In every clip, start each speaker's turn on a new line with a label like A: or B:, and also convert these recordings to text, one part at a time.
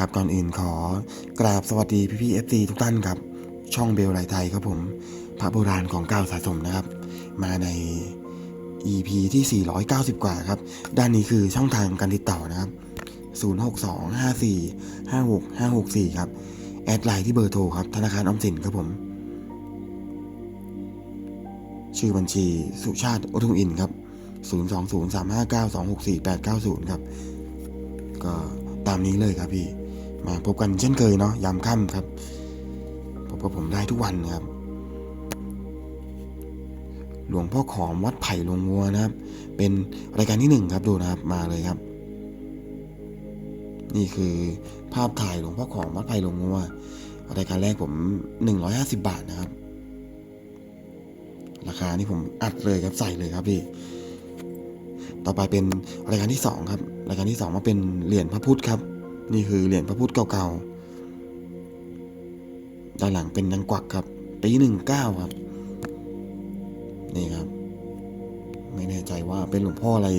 A: ครับก่อนอื่นขอกราบสวัสดีพี่พี่เอฟซีทุกท่านครับ ช่องเบลไลไทยครับผม พระโบราณของเก้าสะสมนะครับ มาใน EP ที่ 490 กว่าครับ ด้านนี้คือช่องทางการติดต่อนะครับ 0625456564 ครับ แอดไลน์ที่เบอร์โทรครับ ธนาคารออมสินครับผม ชื่อบัญชีสุชาติโอทุงอินครับ 02035926480ครับ ก็ตามนี้เลยครับพี่ มาพบกันเช่นเคยเนาะยามค่ำครับพบกับผมได้ทุกวันนะครับ หลวงพ่อขอมวัดไผ่ลงวัวนะครับ เป็นรายการที่หนึ่งครับดูนะครับมาเลยครับ นี่คือภาพถ่ายหลวงพ่อขอมวัดไผ่ลงวัวรายการแรกผม150 บาทนะครับ ราคานี่ผมอัดเลยครับใส่เลยครับพี่ต่อไปเป็นรายการที่สองครับ รายการที่สองมาเป็นเหรียญพระพุทธครับ นี่คือเหรียญพระพุทธเก่าๆ ด้านหลังเป็นนางกวักครับ ปีหนึ่งเก้าครับ นี่ครับ ไม่แน่ใจว่าเป็นหลวงพ่ออะไร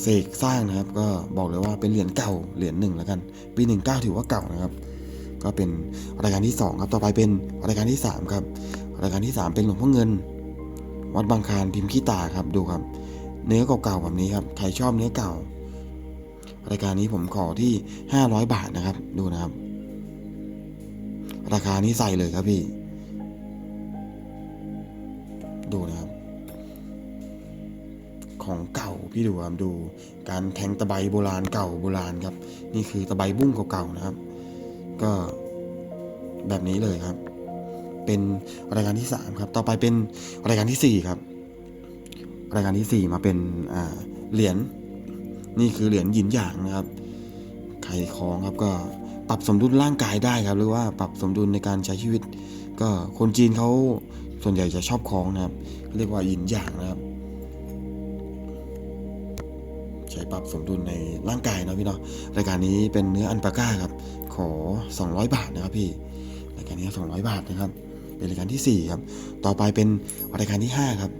A: เสกสร้างนะครับ ก็บอกเลยว่าเป็นเหรียญเก่าเหรียญหนึ่งแล้วกัน ปีหนึ่งเก้าถือว่าเก่านะครับ ก็เป็นรายการที่สองครับต่อไปเป็นรายการที่สามครับ รายการที่สามเป็นหลวงพ่อเงิน วัดบางคานพิมพ์ขี้ตาครับดูครับ เนื้อเก่าๆแบบนี้ครับใครชอบเนื้อเก่า รายการนี้ผมขอที่ 500 บาทนะครับ ดูนะครับ ราคานี้ใส่เลยครับพี่ ดูนะครับ ของเก่าพี่ดูครับดู การแทงตะไบโบราณเก่าโบราณครับ นี่คือตะไบบุ้งเก่าๆนะครับ ก็แบบนี้เลยครับ เป็นรายการที่สามครับ ต่อไปเป็นรายการที่สี่ครับ รายการที่ 4 มาเป็นเหรียญ นี่คือเหรียญหยินหยางนะครับใครคลองครับก็ปรับสมดุลร่างกายได้ครับ หรือว่าปรับสมดุลในการใช้ชีวิต ก็คนจีนเขาส่วนใหญ่จะชอบคลองนะครับ เรียกว่าหยินหยางนะครับ ใช้ปรับสมดุลในร่างกายนะพี่เนาะรายการนี้เป็นเนื้ออันปาก้าครับ ขอ 200 บาทนะครับพี่รายการนี้ 200 บาทนะครับ เป็นรายการที่ 4 ครับ ต่อไปเป็นรายการที่ 5 ครับ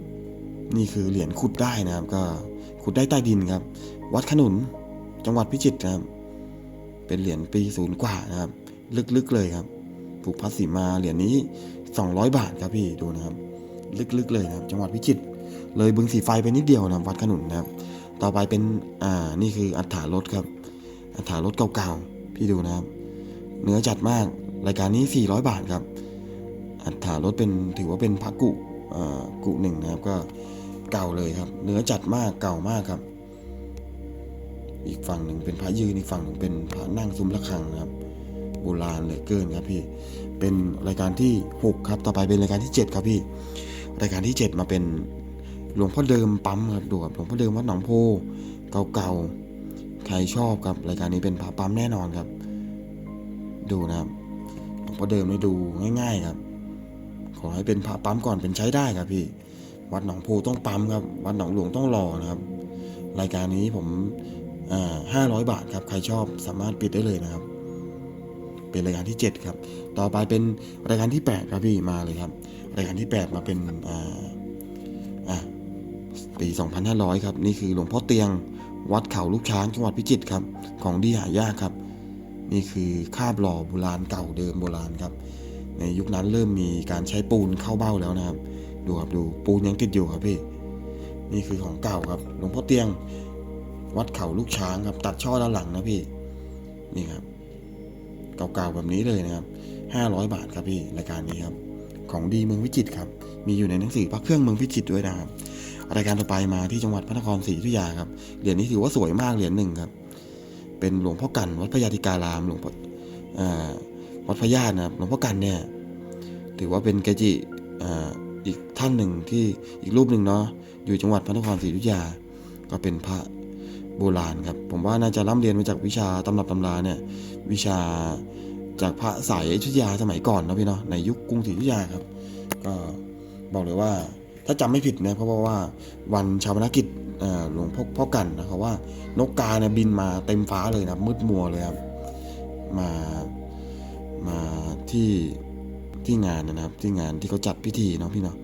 A: นี่คือเหรียญขุดได้นะครับก็ ขุดได้ใต้ดินครับ วัดขนุน จังหวัดพิจิตรครับ เป็นเหรียญปีศูนย์กว่านะครับ ลึกๆเลยครับ ผูกพัดสีมาเหรียญนี้ 200 บาทครับพี่ดูนะครับ ลึกๆเลยนะครับ จังหวัดพิจิตรเลยบึงสีไฟไปนิดเดียวนะวัดขนุนนะครับ ต่อไปเป็นอ่านี่คืออัฐารถครับ อัฐารถเก่าๆพี่ดูนะครับ เนื้อจัดมากรายการนี้ 400 บาทครับ อัฐารถเป็นถือว่าเป็นพระกุอ่ากุหนึ่งนะครับก็ เก่าเลยครับ เนื้อจัดมากเก่ามากครับ อีกฝั่งหนึ่งเป็นพระยืนอีกฝั่งหนึ่งเป็นพระนั่งซุ้มระฆังครับ โบราณเหลือเกินครับพี่เป็นรายการที่ 6 ครับ ต่อไปเป็นรายการที่ 7 ครับพี่ รายการที่ 7 มาเป็นหลวงพ่อเดิมปั๊มครับดูครับหลวงพ่อเดิมวัดหนองโพเก่าๆใครชอบครับ รายการนี้เป็นพระปั๊มแน่นอนครับ ดูนะครับหลวงพ่อเดิมนี่ดูง่าย ๆครับ ขอให้เป็นพระปั๊มก่อนเป็นใช้ได้ครับพี่ วัดหนองโพต้องปั๊มครับ วัดหนองหลวงต้องรอนะครับ รายการนี้ผมห้าร้อยบาทครับ ใครชอบสามารถปิดได้เลยนะครับ เป็นรายการที่ 7 ครับ ต่อไปเป็นรายการที่ 8 ครับพี่มาเลยครับ รายการที่ 8 มาเป็นอ่าอะปี2500 ครับ นี่คือหลวงพ่อเตียงวัดเขาลูกช้างจังหวัดพิจิตรครับ ของดีหายากครับ นี่คือคาบหล่อโบราณเก่าเดิมโบราณครับ ในยุคนั้นเริ่มมีการใช้ปูนเข้าเบ้าแล้วนะครับ ดูครับดูปูนยังติดอยู่ครับพี่ นี่คือของเก่าครับหลวงพ่อเตียง วัดเขาลูกช้างครับ ตัดช่อด้านหลังนะพี่ นี่ครับ เก่าๆแบบนี้เลยนะครับห้าร้อยบาทครับพี่รายการนี้ครับ ของดีเมืองพิจิตรครับ มีอยู่ในหนังสือพระเครื่องเมืองพิจิตรด้วยนะครับรายการต่อไปมาที่จังหวัดพระนครศรีอยุธยาครับเหรียญนี้ถือว่าสวยมากเหรียญหนึ่งครับ เป็นหลวงพ่อกันวัดพระยาธิการามหลวงพ่อวัดพระญาตินะครับหลวงพ่อกันเนี่ยถือว่าเป็นเกจิ อีกท่านหนึ่งที่อีกรูปหนึ่งเนาะอยู่จังหวัดพระนครศรีอยุธยา ก็เป็นพระโบราณครับ ผมว่าน่าจะร่ำเรียนมาจากวิชาตำรับตำราเนี่ยวิชาจากพระสายอยุธยาสมัยก่อนนะพี่เนาะในยุคกรุงศรีอยุธยาครับ ก็บอกเลยว่าถ้าจำไม่ผิดนะเพราะว่าวันชาวพนักกิจหลวงพ่อพ่อกันนะครับว่านกกาเนี่ยบินมาเต็มฟ้าเลยนะมืดมัวเลยครับมามาที่ ที่งานนะครับ ที่งานที่เขาจัดพิธีเนาะพี่เนาะ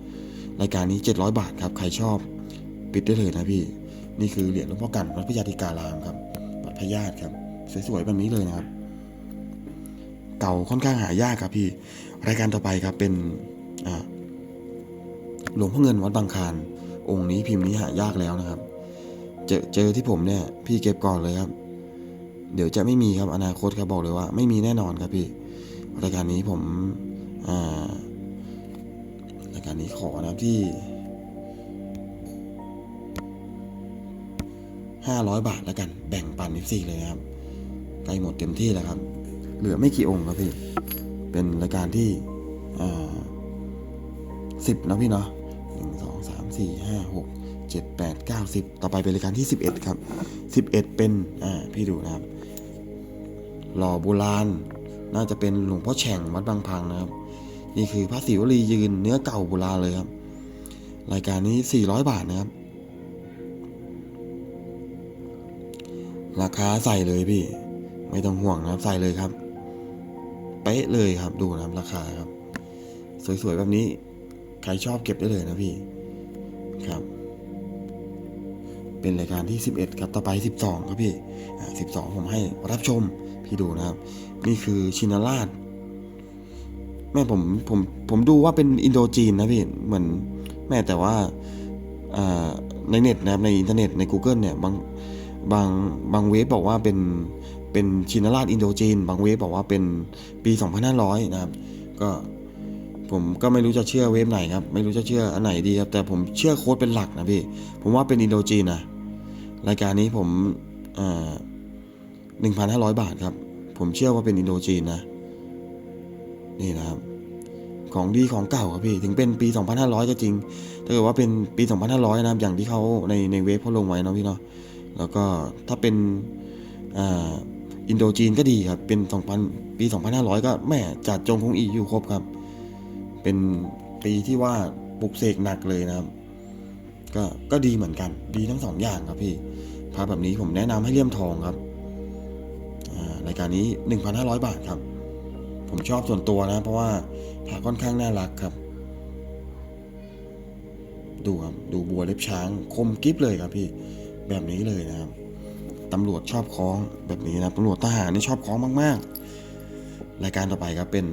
A: รายการนี้ 700 บาทครับ ใครชอบ ปิดได้เลยนะพี่ นี่คือเหรียญหลวงพ่อกันวัดพระยาธิการามครับวัดพระญาติครับ สวยๆแบบนี้เลยนะครับ เก่าค่อนข้างหายากครับพี่ รายการต่อไปครับเป็นหลวงพ่อเงินวัดบางคานองค์นี้พิมพ์นี้หายากแล้วนะครับ เจอเจอที่ผมเนี่ย พี่เก็บก่อนเลยครับ เดี๋ยวจะไม่มีครับอนาคตครับบอกเลยว่า ไม่มีแน่นอนครับพี่ รายการนี้ผม รายการนี้ขอนะครับที่ห้าร้อยบาทแล้วกัน แบ่งปันอีกสี่เลยนะครับใกล้หมดเต็มที่แล้วครับ เหลือไม่กี่องค์ครับพี่ เป็นรายการที่สิบนะพี่เนาะหนึ่งสองสามสี่ห้าหกเจ็ดแปดเก้าสิบต่อไปเป็นรายการที่สิบเอ็ดครับสิบเอ็ดเป็นอ่าพี่ดูนะครับ หล่อโบราณ น่าจะเป็นหลวงพ่อแฉ่งวัดบางพังนะครับ นี่คือพระศิวลียืนเนื้อเก่าโบราณเลยครับ รายการนี้ 400 บาทนะครับ ราคาใส่เลยพี่ ไม่ต้องห่วงนะครับใส่เลยครับ เป๊ะเลยครับดูนะครับราคาครับ สวยๆแบบนี้ ใครชอบเก็บได้เลยนะพี่ครับ เป็นรายการที่ 11 ครับต่อไป 12 ครับพี่ 12 ผมให้รับชมพี่ดูนะครับ นี่คือชินาราช แม่ผมผมผมดูว่าเป็นอินโดจีนนะพี่เหมือนแม่แต่ว่าในเน็ตนะครับในอินเทอร์เน็ตใน Google เนี่ยบางบางบางเว็บบอกว่าเป็นเป็นชินาราชอินโดจีน บางเว็บบอกว่าเป็นปี 2500 นะครับ ก็ผมก็ไม่รู้จะเชื่อเว็บไหนครับ ไม่รู้จะเชื่ออันไหนดีครับ แต่ผมเชื่อโค้ดเป็นหลักนะพี่ ผมว่าเป็นอินโดจีนนะรายการนี้ผมอ่งพันห้า1,500บาทครับ ผมเชื่อว่าเป็นอินโดจีนนะ นี่นะครับ ของดีของเก่าครับพี่ถึงเป็นปี 2,500 ก็จริง ถ้าเกิดว่าเป็นปี 2,500 นะครับ อย่างที่เขาในในเว็บเขาลงไว้นะพี่เนาะแล้วก็ถ้าเป็นอ่าอินโดจีนก็ดีครับ เป็น 2,000 ปี 2,500 ก็แม่จัดจงคงอีอยู่ครบครับ เป็นปีที่ว่าปลุกเสกหนักเลยนะครับ ก็ก็ดีเหมือนกัน ดีทั้งสองอย่างครับพี่พระแบบนี้ผมแนะนำให้เลี่ยมทองครับอ่ารายการนี้ 1,500 บาทครับ ผมชอบส่วนตัวนะ เพราะว่าพระค่อนข้างน่ารักครับ ดูครับดูบัวเล็บช้าง คมกริบเลยครับพี่ แบบนี้เลยนะครับตำรวจชอบคล้องแบบนี้นะตำรวจทหารนี่ชอบคล้องมาก ๆ รายการต่อไปครับเป็น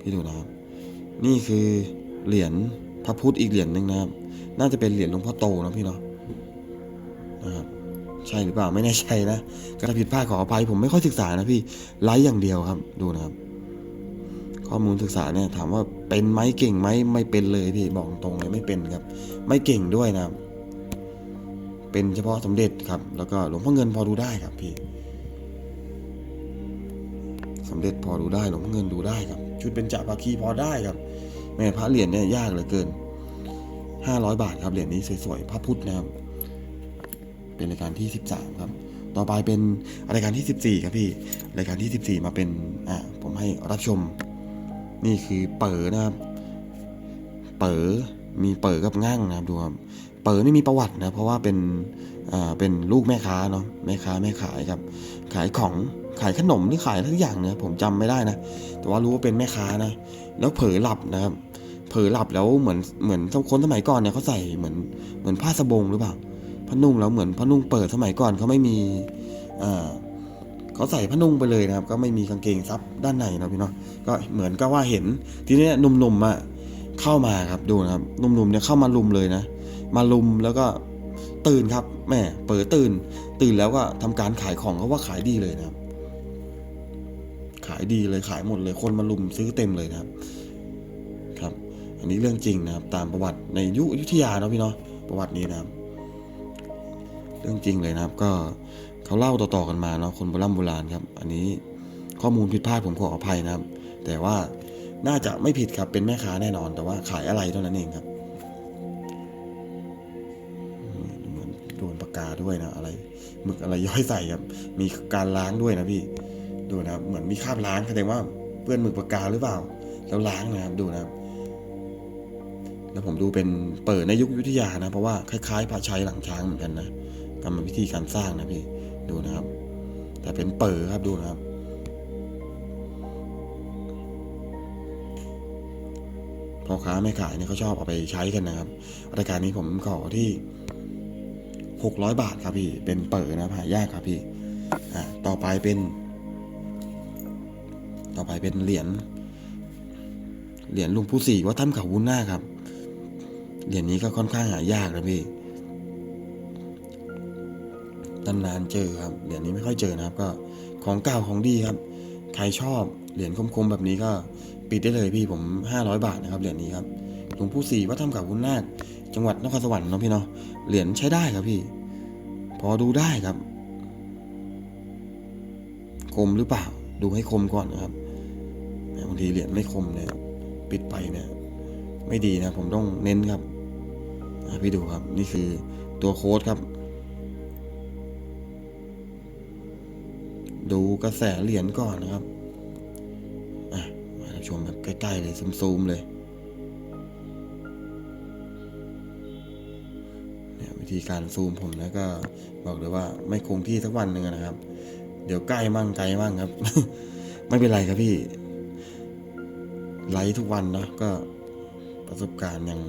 A: พี่ดูนะครับ นี่คือเหรียญพระพุทธอีกเหรียญหนึ่งนะครับ น่าจะเป็นเหรียญหลวงพ่อโตนะพี่เนาะนะครับ ใช่หรือเปล่าไม่แน่ใจนะก็ถ้าผิดพลาดขออภัยผมไม่ค่อยศึกษานะพี่ไลฟ์อย่างเดียวครับ ดูนะครับ ข้อมูลศึกษาเนี่ยถามว่าเป็นไหมเก่งไหมไม่เป็นเลยพี่บอกตรงเลยไม่เป็นครับ ไม่เก่งด้วยนะครับ เป็นเฉพาะสมเด็จครับ แล้วก็หลวงพ่อเงินพอดูได้ครับพี่สมเด็จพอดูได้หลวงพ่อเงินดูได้ครับ ชุดเป็นจ่าภาคีพอได้ครับ แม่พระเหรียญเนี่ยยากเหลือเกินห้าร้อยบาทครับเหรียญนี้สวยๆพระพุทธนะครับ เป็นรายการที่ 13 ครับ ต่อไปเป็นรายการที่ 14 ครับพี่ รายการที่ 14 มาเป็น อ่า ผมให้รับชม นี่คือเป๋อนะครับ เป๋อมีเป๋อกับง่างนะครับดูครับ เป๋อนี่มีประวัตินะ เพราะว่าเป็น อ่า เป็นลูกแม่ค้าเนาะ แม่ค้าแม่ขายครับ ขายของ ขายขนมหรือขายทุกอย่างเนี่ยผมจำไม่ได้นะ แต่ว่ารู้ว่าเป็นแม่ค้านะ แล้วเผลอหลับนะครับ เผลอหลับแล้วเหมือน เหมือนคนสมัยก่อนเนี่ยเขาใส่เหมือน เหมือนผ้าสบงหรือเปล่า ผ้านุ่งแล้วเหมือนผ้านุ่งเปิดสมัยก่อนเขาไม่มีเขาใส่ผ้านุ่งไปเลยนะครับ ก็ไม่มีกางเกงซับด้านในนะพี่เนาะก็เหมือนก็ว่าเห็นทีนี้หนุ่มๆอะเข้ามาครับดูนะครับหนุ่มๆเนี่ยเข้ามาลุมเลยนะ มาลุมแล้วก็ตื่นครับแม่เปิดตื่น ตื่นแล้วก็ทำการขายของเขาว่าขายดีเลยนะครับ ขายดีเลยขายหมดเลยคนมาลุมซื้อเต็มเลยนะครับ ครับ อันนี้เรื่องจริงนะครับ ตามประวัติในยุคยุธยาเนาะพี่เนาะประวัตินี้นะครับ เรื่องจริงเลยนะครับ ก็เขาเล่าต่อๆกันมาเนาะคนโบราณโบราณครับ อันนี้ข้อมูลผิดพลาดผมขออภัยนะครับ แต่ว่าน่าจะไม่ผิดครับเป็นแม่ค้าแน่นอน แต่ว่าขายอะไรเท่านั้นเองครับเหมือนโดนปากกาด้วยนะอะไรหมึกอะไรย้อยใส่ครับ มีการล้างด้วยนะพี่ดูนะครับเหมือนมีคราบล้างแสดงว่าเปื้อนหมึกปากกาหรือเปล่า แล้วล้างนะครับดูนะครับ แล้วผมดูเป็นเปิดในยุคยุทธยานะ เพราะว่าคล้ายๆพระชัยหลังช้างเหมือนกันนะ กรรมวิธีการสร้างนะพี่ดูนะครับ แต่เป็นเปิดครับดูนะครับ พ่อค้าแม่ขายเนี่ยเขาชอบเอาไปใช้กันนะครับรายการนี้ผมขอที่600บาทครับพี่ เป็นเปิดนะหายากครับพี่อะต่อไปเป็น ต่อไปเป็นเหรียญเหรียญลุงปู่ศรีวัดถ้ำเขาวุ้นหน้าครับเหรียญนี้ก็ค่อนข้างหายากนะพี่ นานๆเจอครับเหรียญนี้ไม่ค่อยเจอนะครับ ก็ของเก่าของดีครับ ใครชอบเหรียญคมๆแบบนี้ก็ปิดได้เลยพี่ผม 500 บาทนะครับเหรียญนี้ครับหลวงปู่ศรีวัดถ้ำเขาวุ้นาคจังหวัดนครสวรรค์เนาะพี่เนาะเหรียญใช้ได้ครับพี่ พอดูได้ครับ คมหรือเปล่า ดูให้คมก่อนนะครับบางทีเหรียญไม่คมเนี่ยปิดไปเนี่ยไม่ดีนะผมต้องเน้นครับพี่ดูครับ นี่คือตัวโค้ดครับ ดูกระแสเหรียญก่อนนะครับมาชมแบบใกล้ๆเลยซูมๆเลยเนี่ยวิธีการซูมผมแล้วก็บอกเลยว่าไม่คงที่สักวันหนึ่งนะครับ เดี๋ยวใกล้มั่งไกลมั่งครับ ไม่เป็นไรครับพี่ ไลฟ์ทุกวันเนาะก็ประสบการณ์ยัง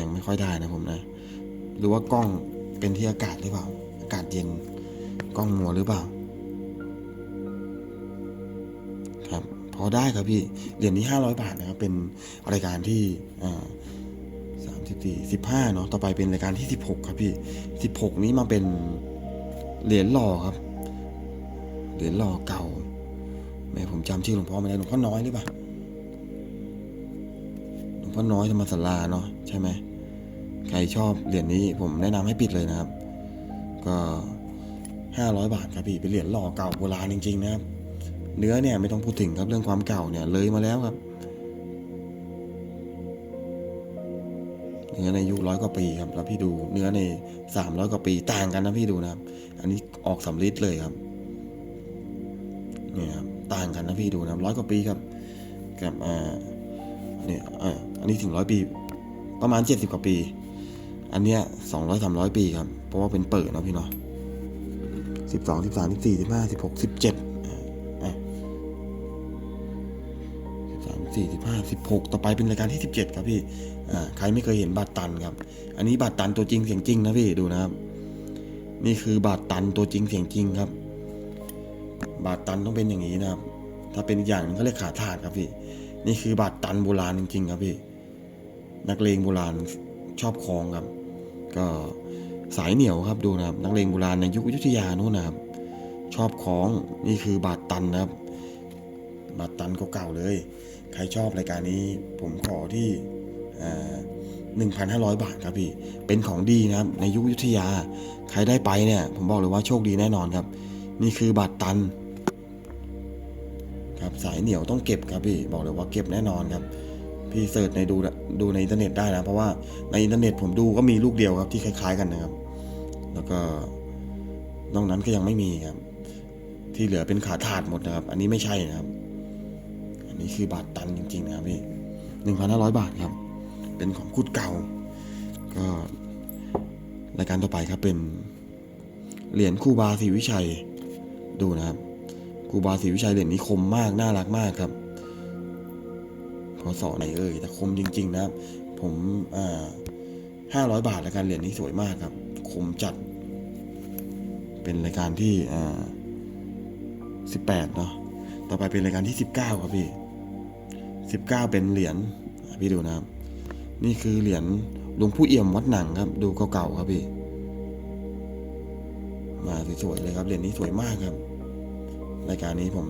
A: ยังไม่ค่อยได้นะผมนะ หรือว่ากล้องเป็นที่อากาศหรือเปล่า อากาศเย็นกล้องมัวหรือเปล่า พอได้ครับพี่ เหรียญนี้ห้าร้อยบาทนะครับ เป็นรายการที่สามสิบสี่สิบห้าเนาะ ต่อไปเป็นรายการที่สิบหกครับพี่สิบหกนี้มาเป็นเหรียญหล่อครับ เหรียญหล่อเก่าแม่ผมจำชื่อหลวงพ่อไม่ได้หลวงพ่อน้อยหรือเปล่า หลวงพ่อน้อยธรรมศาลาเนาะใช่ไหม ใครชอบเหรียญนี้ผมแนะนำให้ปิดเลยนะครับ ก็ห้าร้อยบาทครับพี่ เป็นเหรียญหล่อเก่าโบราณจริง ๆ นะครับ เนื้อเนี่ยไม่ต้องพูดถึงครับเรื่องความเก่าเนี่ยเลยมาแล้วครับเนื้อในอายุร้อยกว่าปีครับแล้วพี่ดูเนื้อในสามร้อยกว่าปีต่างกันนะพี่ดูนะครับ อันนี้ออกสำลิดเลยครับเนี่ยครับต่างกันนะพี่ดูนะร้อยกว่าปีครับกับอ่าเนี่ยอ่าอันนี้ถึงร้อยปี ประมาณเจ็ดสิบกว่าปี อันเนี้ยสองร้อยสามร้อยปีครับ เพราะว่าเป็นเปิดนะพี่เนาะสิบสองสิบสามสิบสี่สิบห้าสิบหกสิบเจ็ด สี่สิบห้าสิบหกต่อไปเป็นรายการที่สิบเจ็ดครับพี่อ่าใครไม่เคยเห็นบาทตันครับ อันนี้บาทตันตัวจริงเสียงจริงนะพี่ดูนะครับ นี่คือบาทตันตัวจริงเสียงจริงครับ บาทตันต้องเป็นอย่างนี้นะครับ ถ้าเป็นอย่างนึงเขาเรียกขาถาดครับพี่ นี่คือบาทตันโบราณจริง ๆ ครับพี่ นักเลงโบราณชอบคลองครับ ก็สายเหนียวครับดูนะครับ นักเลงโบราณในยุคอยุธยาโน่นนะครับ ชอบคล้องนี่คือบาทตันนะครับ บาทตันเก่าๆเลย ใครชอบรายการนี้ผมขอที่หนึ่งพันห้าร้อยบาทครับพี่ เป็นของดีนะครับ ในยุคยุธยา ใครได้ไปเนี่ย ผมบอกเลยว่าโชคดีแน่นอนครับ นี่คือบาทตัน ครับสายเหนียวต้องเก็บครับพี่ บอกเลยว่าเก็บแน่นอนครับ พี่เสิร์ชในดูดูในอินเทอร์เน็ตได้นะ เพราะว่าในอินเทอร์เน็ตผมดูก็มีลูกเดียวครับที่คล้าย ๆ กันนะครับ แล้วก็นอกนั้นก็ยังไม่มีครับ ที่เหลือเป็นขาถาดหมดนะครับ อันนี้ไม่ใช่นะครับ นนี้คือบาทตันจริงๆนะครับพี่หนึ่งพันห้าร้อยบาทครับ เป็นของคุดเก่า ก็รายการต่อไปครับเป็นเหรียญคูบาศรีวิชัยดูนะครับคูบาศรีวิชัยเหรียญนี้คมมากน่ารักมากครับพอสอไหนเอ่ยแต่คมจริง ๆ นะครับ ผมอ่าห้าร้อยบาทรายการเหรียญนี้สวยมากครับ คมจัด เป็นรายการที่อ่าสิบแปดเนาะต่อไปเป็นรายการที่สิบเก้าครับพี่ สิบเก้าเป็นเหรียญพี่ดูนะครับ นี่คือเหรียญหลวงผู้เอี่ยมวัดหนังครับ ดูเก่าๆครับพี่ มาสวยๆเลยครับเหรียญนี้สวยมากครับ รายการนี้ผม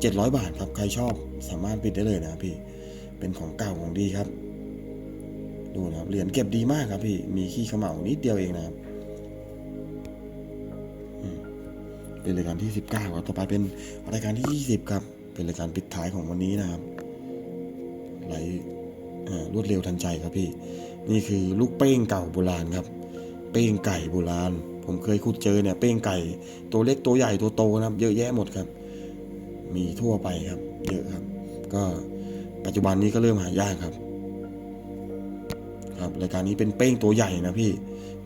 A: เจ็ดร้อยบาทครับ ใครชอบสามารถปิดได้เลยนะพี่ เป็นของเก่าของดีครับ ดูนะครับเหรียญเก็บดีมากครับพี่ มีขี้เขม่านิดเดียวเองนะครับเป็นรายการที่สิบเก้าต่อไปเป็นรายการที่ยี่สิบครับ เป็นรายการปิดท้ายของวันนี้นะครับ ไหลรวดเร็วทันใจครับพี่ นี่คือลูกเป้งเก่าโบราณครับ เป้งไก่โบราณ ผมเคยขุดเจอเนี่ยเป้งไก่ ตัวเล็กตัวใหญ่ตัวโตนะครับ เยอะแยะหมดครับ มีทั่วไปครับ เยอะครับ ก็ปัจจุบันนี้ก็เริ่มหายากครับ ครับรายการนี้เป็นเป้งตัวใหญ่นะพี่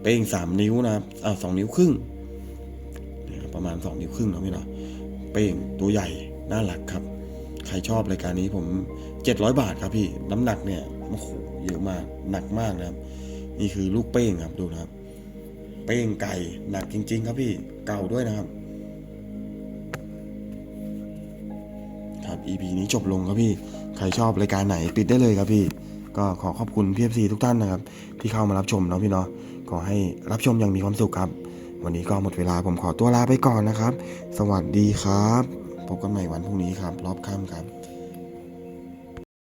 A: เป้งสามนิ้วนะครับอ่าสองนิ้วครึ่งประมาณสองนิ้วครึ่งเนาะพี่เนาะเป้งตัวใหญ่น่ารักครับ ใครชอบรายการนี้ผม 700 บาทครับพี่ น้ำหนักเนี่ยโอ้โหเยอะมากหนักมากนะครับ นี่คือลูกเป้งครับดูนะครับ เป้งไก่หนักจริง ๆ ครับพี่เก่าด้วยนะครับ ครับ EP นี้จบลงครับพี่ ใครชอบรายการไหนปิดได้เลยครับพี่ ก็ขอขอบคุณพี่เอฟซีทุกท่านนะครับ ที่เข้ามารับชมนะพี่เนาะขอให้รับชมอย่างมีความสุขครับ วันนี้ก็หมดเวลาผมขอตัวลาไปก่อนนะครับ สวัสดีครับ พบกันใหม่วันพรุ่งนี้ครับ รอบข้ามครับ